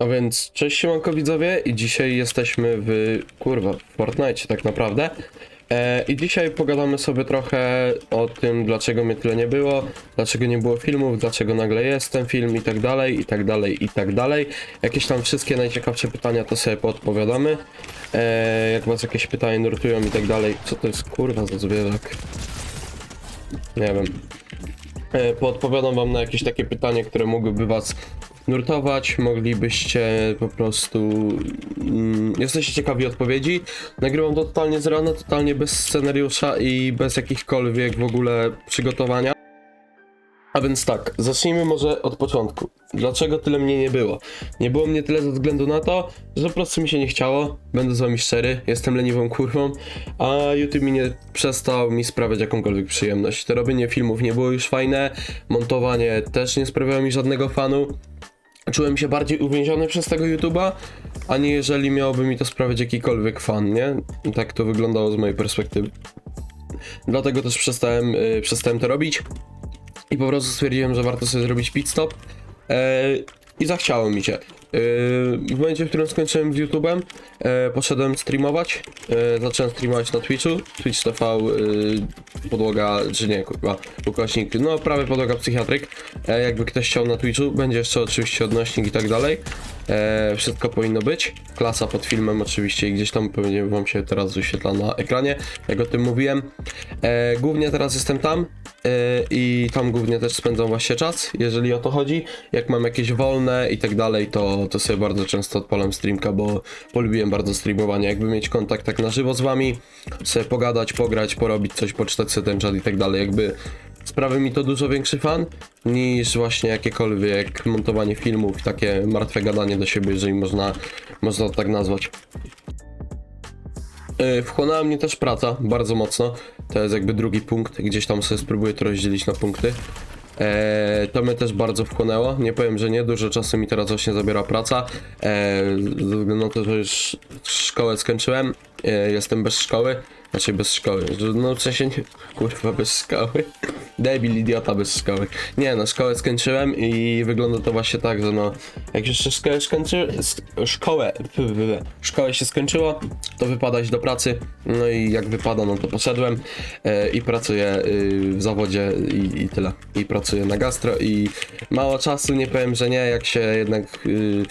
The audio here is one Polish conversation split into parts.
A więc cześć siemanko widzowie i dzisiaj jesteśmy w, kurwa, w Fortnite tak naprawdę. E, I dzisiaj pogadamy sobie trochę o tym, dlaczego mnie tyle nie było, dlaczego nie było filmów, dlaczego nagle jest ten film i tak dalej, i tak dalej, i tak dalej. Jakieś tam wszystkie najciekawsze pytania to sobie podpowiadamy. E, jak was jakieś pytania nurtują i tak dalej. Co to jest kurwa za zwierzak? Nie wiem. E, Podpowiadam wam na jakieś takie pytanie, które mogłyby was nurtować, moglibyście po prostu... Mm, jesteście ciekawi odpowiedzi. Nagrywam to totalnie z rana, totalnie bez scenariusza i bez jakichkolwiek w ogóle przygotowania. A więc tak, zacznijmy może od początku. Dlaczego tyle mnie nie było? Nie było mnie tyle ze względu na to, że po prostu mi się nie chciało, będę z wami szczery, jestem leniwą kurwą, a YouTube mi nie przestał mi sprawiać jakąkolwiek przyjemność. To robienie filmów nie było już fajne, montowanie też nie sprawiało mi żadnego fanu. Czułem się bardziej uwięziony przez tego YouTube'a, a nie jeżeli miałoby mi to sprawiać jakikolwiek fan, nie? Tak to wyglądało z mojej perspektywy. Dlatego też przestałem, yy, przestałem to robić. I po prostu stwierdziłem, że warto sobie zrobić pit stop. E, I zachciało mi się. E, w momencie, w którym skończyłem z YouTube'em, e, poszedłem streamować. E, zacząłem streamować na Twitchu. Twitch TV, e, podłoga, czy nie, kurwa, ukośnik, no prawie podłoga psychiatryk. Jakby ktoś chciał na Twitchu, będzie jeszcze oczywiście odnośnik i tak dalej. Wszystko powinno być. Klasa pod filmem oczywiście i gdzieś tam pewnie wam się teraz wyświetla na ekranie, jak o tym mówiłem. Głównie teraz jestem tam i tam głównie też spędzam właśnie czas, jeżeli o to chodzi. Jak mam jakieś wolne i tak dalej, to, to sobie bardzo często odpalam streamka, bo polubiłem bardzo streamowanie. Jakby mieć kontakt tak na żywo z wami, sobie pogadać, pograć, porobić coś, poczytać sobie ten czat i tak dalej. Jakby sprawia mi to dużo większy fan niż właśnie jakiekolwiek montowanie filmów, takie martwe gadanie do siebie, jeżeli można, można to tak nazwać. Yy, Wchłonęła mnie też praca bardzo mocno. To jest jakby drugi punkt. Gdzieś tam sobie spróbuję to rozdzielić na punkty. Eee, to mnie też bardzo wchłonęło. Nie powiem, że nie. Dużo czasu mi teraz właśnie zabiera praca. Eee, ze względu na to, że już szkołę skończyłem. Eee, jestem bez szkoły. Znaczy bez szkoły. No w sensie nie... Kurwa, bez szkoły. Debil, idiota bez szkoły. Nie no, szkołę skończyłem i wygląda to właśnie tak, że no... Jak już szkołę skończy... sk- Szkołę... Szkołę się skończyło, to wypadać do pracy. No i jak wypada, no to poszedłem e, i pracuję y, w zawodzie i, i tyle. I pracuję na gastro i mało czasu, nie powiem, że nie, jak się jednak y,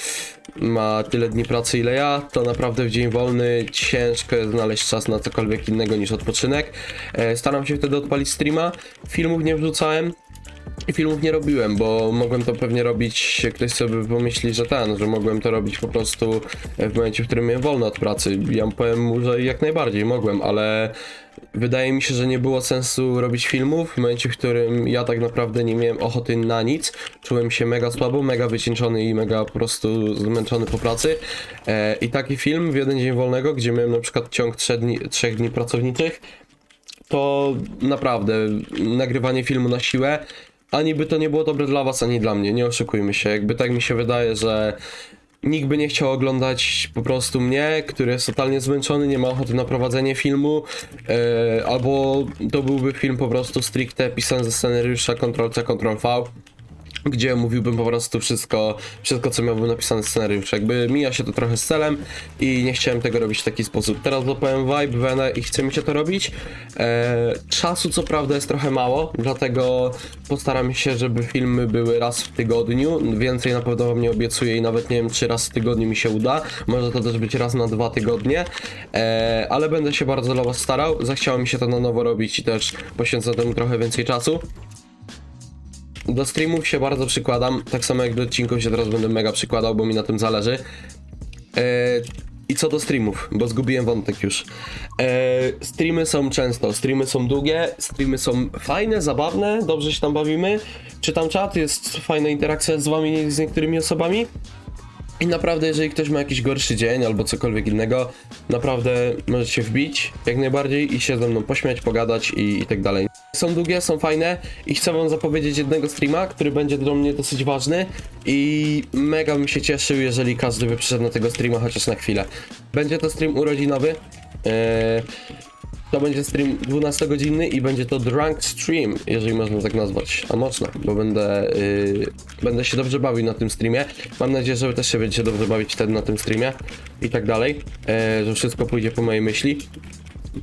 ma tyle dni pracy ile ja, to naprawdę w dzień wolny ciężko jest znaleźć czas na cokolwiek innego niż odpoczynek. E, staram się wtedy odpalić streama, filmów nie wrzucałem, i filmów nie robiłem, bo mogłem to pewnie robić, ktoś sobie pomyśli, że ten, że mogłem to robić po prostu w momencie, w którym miałem wolno od pracy. Ja powiem mu, że jak najbardziej mogłem, ale wydaje mi się, że nie było sensu robić filmów w momencie, w którym ja tak naprawdę nie miałem ochoty na nic. Czułem się mega słabo, mega wycieńczony i mega po prostu zmęczony po pracy. E, I taki film w jeden dzień wolnego, gdzie miałem na przykład ciąg trzech dni, trzech dni pracowniczych, to naprawdę nagrywanie filmu na siłę, ani by to nie było dobre dla was, ani dla mnie, nie oszukujmy się. Jakby tak mi się wydaje, że nikt by nie chciał oglądać po prostu mnie, który jest totalnie zmęczony, nie ma ochoty na prowadzenie filmu, e, albo to byłby film po prostu stricte pisany ze scenariusza Ctrl-C, Ctrl-V gdzie mówiłbym po prostu wszystko, wszystko co miałbym napisane w scenariuszu. Jakby mija się to trochę z celem i nie chciałem tego robić w taki sposób. Teraz złapałem vibe, wenę i chce mi się to robić. E, czasu co prawda jest trochę mało, dlatego postaram się, żeby filmy były raz w tygodniu. Więcej na pewno wam nie obiecuję i nawet nie wiem, czy raz w tygodniu mi się uda. Może to też być raz na dwa tygodnie, e, ale będę się bardzo dla was starał. Zachciało mi się to na nowo robić i też poświęcę temu trochę więcej czasu. Do streamów się bardzo przykładam, tak samo jak do odcinków się teraz będę mega przykładał, bo mi na tym zależy. Eee, I co do streamów, bo zgubiłem wątek już. Eee, streamy są często, streamy są długie, streamy są fajne, zabawne, dobrze się tam bawimy. Czytam czat, jest fajna interakcja z wami, z niektórymi osobami. I naprawdę, jeżeli ktoś ma jakiś gorszy dzień albo cokolwiek innego, naprawdę możecie się wbić jak najbardziej i się ze mną pośmiać, pogadać i, i tak dalej. Są długie, są fajne i chcę wam zapowiedzieć jednego streama, który będzie dla mnie dosyć ważny i mega bym się cieszył, jeżeli każdy by przyszedł na tego streama chociaż na chwilę. Będzie to stream urodzinowy. Eee, To będzie stream 12-godzinny i będzie to drunk stream, jeżeli można tak nazwać. A można, bo będę, yy, będę się dobrze bawił na tym streamie. Mam nadzieję, że wy też się będziecie dobrze bawić wtedy na tym streamie i tak dalej, e, że wszystko pójdzie po mojej myśli.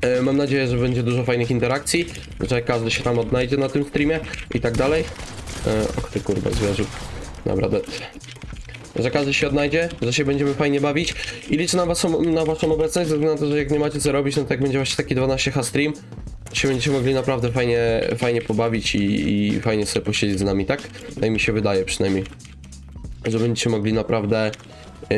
E, Mam nadzieję, że będzie dużo fajnych interakcji, że każdy się tam odnajdzie na tym streamie i tak dalej. E, Och ty kurwa zwierzu. Dobra, dead. Że każdy się odnajdzie, że się będziemy fajnie bawić i liczę na waszą, na waszą obecność, ze względu na to, że jak nie macie co robić, no to jak będzie właśnie taki 12H stream, się będziecie mogli naprawdę fajnie, fajnie pobawić i, i fajnie sobie posiedzieć z nami, tak? Tak mi się wydaje przynajmniej że będziecie mogli naprawdę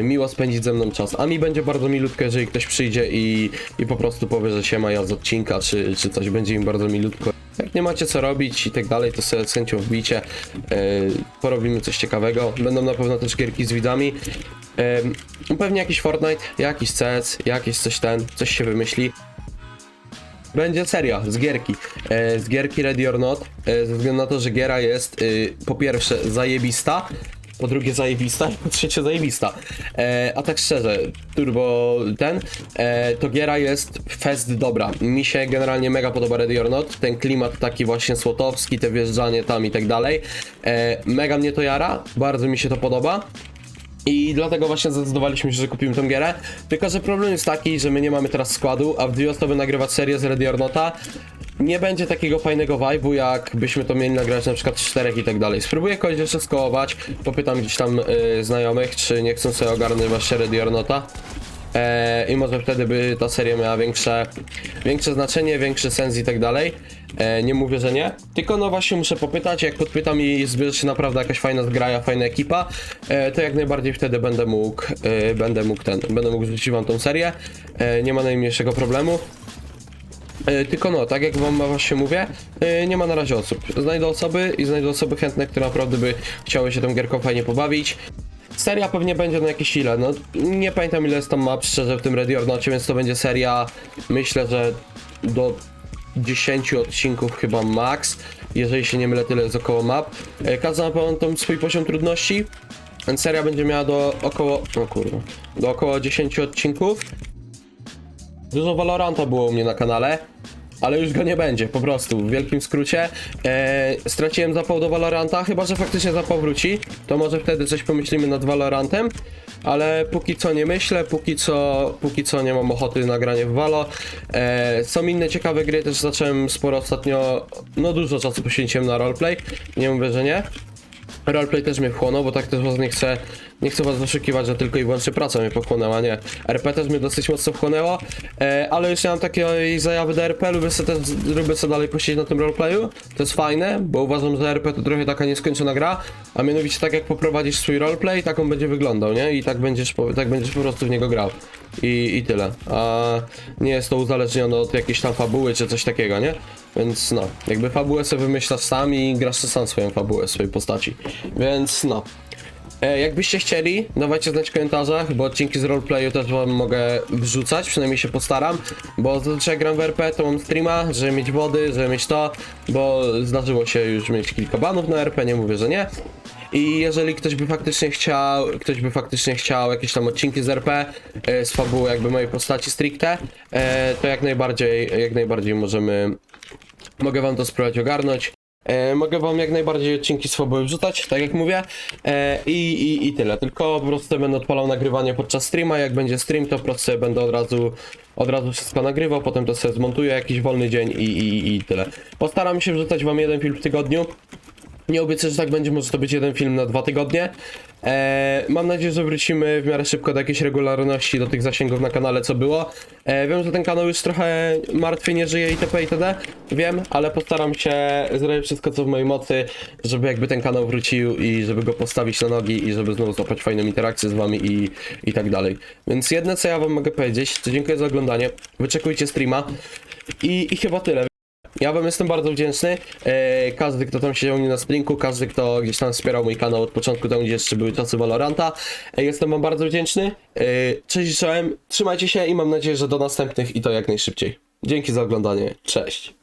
miło spędzić ze mną czas. A mi będzie bardzo milutko, jeżeli ktoś przyjdzie i, i po prostu powie, że się ma ja z odcinka, czy, czy coś będzie im bardzo milutko. Jak nie macie co robić i tak dalej, to sobie z chęcią wbicie, e, porobimy coś ciekawego. Będą na pewno też gierki z widzami. E, pewnie jakiś Fortnite, jakiś CS, jakiś coś ten, coś się wymyśli. Będzie seria z gierki. E, z gierki Ready or Not. E, ze względu na to, że giera jest y, po pierwsze zajebista, po drugie zajebista po trzecie zajebista. E, a tak szczerze, turbo ten, e, to giera jest fest dobra. Mi się generalnie mega podoba Ready or Not. Ten klimat taki właśnie słotowski, te wjeżdżanie tam i tak dalej. E, mega mnie to jara, bardzo mi się to podoba. I dlatego właśnie zdecydowaliśmy się, że kupimy tą gierę. Tylko, że problem jest taki, że my nie mamy teraz składu, a w dwie osoby nagrywać serię z Ready or Nota nie będzie takiego fajnego vibe'u, jak byśmy to mieli nagrać na przykład czterech i tak dalej. Spróbuję kogoś jeszcze skołować, popytam gdzieś tam y, znajomych, czy nie chcą sobie ogarnąć właśnie Ready or Nota. E, I może wtedy by ta seria miała większe, większe znaczenie, większy sens i tak dalej. E, nie mówię, że nie. Tylko no właśnie muszę popytać, jak podpytam i zbierze się naprawdę jakaś fajna zgraja, fajna ekipa, e, to jak najbardziej wtedy będę mógł, e, będę mógł ten, będę mógł rzucić wam tą serię. E, nie ma najmniejszego problemu. E, Tylko no, tak jak wam właśnie mówię, e, nie ma na razie osób. Znajdę osoby i znajdę osoby chętne, które naprawdę by chciały się tą gierką fajnie pobawić. Seria pewnie będzie na jakieś ile, no nie pamiętam ile jest tam map szczerze w tym Ready or Nocie, więc to będzie seria, myślę, że do 10 odcinków chyba max, jeżeli się nie mylę tyle jest około map. E, Każda ma tam swój poziom trudności, seria będzie miała do około, o kurwa, do około 10 odcinków. Dużo Valoranta było u mnie na kanale, ale już go nie będzie, po prostu, w wielkim skrócie. E, straciłem zapał do Valoranta, chyba że faktycznie zapał wróci, to może wtedy coś pomyślimy nad Valorantem, ale póki co nie myślę, póki co, póki co nie mam ochoty na granie w Valo. E, są inne ciekawe gry, też zacząłem sporo ostatnio, no dużo czasu poświęciłem na roleplay, nie mówię, że nie. Roleplay też mnie wchłonął, bo tak też was nie chcę, nie chcę was oszukiwać, że tylko i wyłącznie praca mnie pochłonęła, nie. RP też mnie dosyć mocno wchłonęło, e, ale już nie mam takiej zajawy do RP, lubię sobie też, lubię sobie dalej posiedzieć na tym roleplayu, to jest fajne, bo uważam, że RP to trochę taka nieskończona gra, a mianowicie tak jak poprowadzisz swój roleplay, tak on będzie wyglądał, nie, i tak będziesz, tak będziesz po prostu w niego grał. I, I tyle, a nie jest to uzależnione od jakiejś tam fabuły czy coś takiego, nie? Więc no, jakby fabułę sobie wymyślasz sam i grasz sam swoją fabułę, swojej postaci. Więc no. E, jakbyście chcieli, dawajcie znać w komentarzach, bo odcinki z roleplayu też wam mogę wrzucać, przynajmniej się postaram, bo zazwyczaj gram w RP, to mam streama, żeby mieć wody, żeby mieć to, bo zdarzyło się już mieć kilka banów na RP, nie mówię, że nie. I jeżeli ktoś by faktycznie chciał, ktoś by faktycznie chciał jakieś tam odcinki z RP, e, z fabuły jakby mojej postaci stricte, e, to jak najbardziej, jak najbardziej możemy, mogę wam to spróbować ogarnąć. E, mogę wam jak najbardziej odcinki fabuły wrzucać, tak jak mówię. E, i, i, I tyle. Tylko po prostu będę odpalał nagrywanie podczas streama. Jak będzie stream, to po prostu będę od razu, od razu wszystko nagrywał, potem to sobie zmontuję jakiś wolny dzień i, i, i tyle. Postaram się wrzucać wam jeden film w tygodniu. Nie obiecuję, że tak będzie, może to być jeden film na dwa tygodnie. Eee, mam nadzieję, że wrócimy w miarę szybko do jakiejś regularności, do tych zasięgów na kanale, co było. Eee, wiem, że ten kanał już trochę martwy, nie żyje itp. itd. Wiem, ale postaram się zrobić wszystko, co w mojej mocy, żeby jakby ten kanał wrócił i żeby go postawić na nogi i żeby znowu złapać fajną interakcję z wami i, i tak dalej. Więc jedne, co ja wam mogę powiedzieć, to dziękuję za oglądanie. Wyczekujcie streama i, i chyba tyle. Ja wam jestem bardzo wdzięczny. E, każdy, kto tam siedział mnie na strinku, każdy, kto gdzieś tam wspierał mój kanał od początku, tam gdzie jeszcze były czasy Valoranta. E, jestem wam bardzo wdzięczny. E, cześć, czołem. Trzymajcie się i mam nadzieję, że do następnych i to jak najszybciej. Dzięki za oglądanie. Cześć.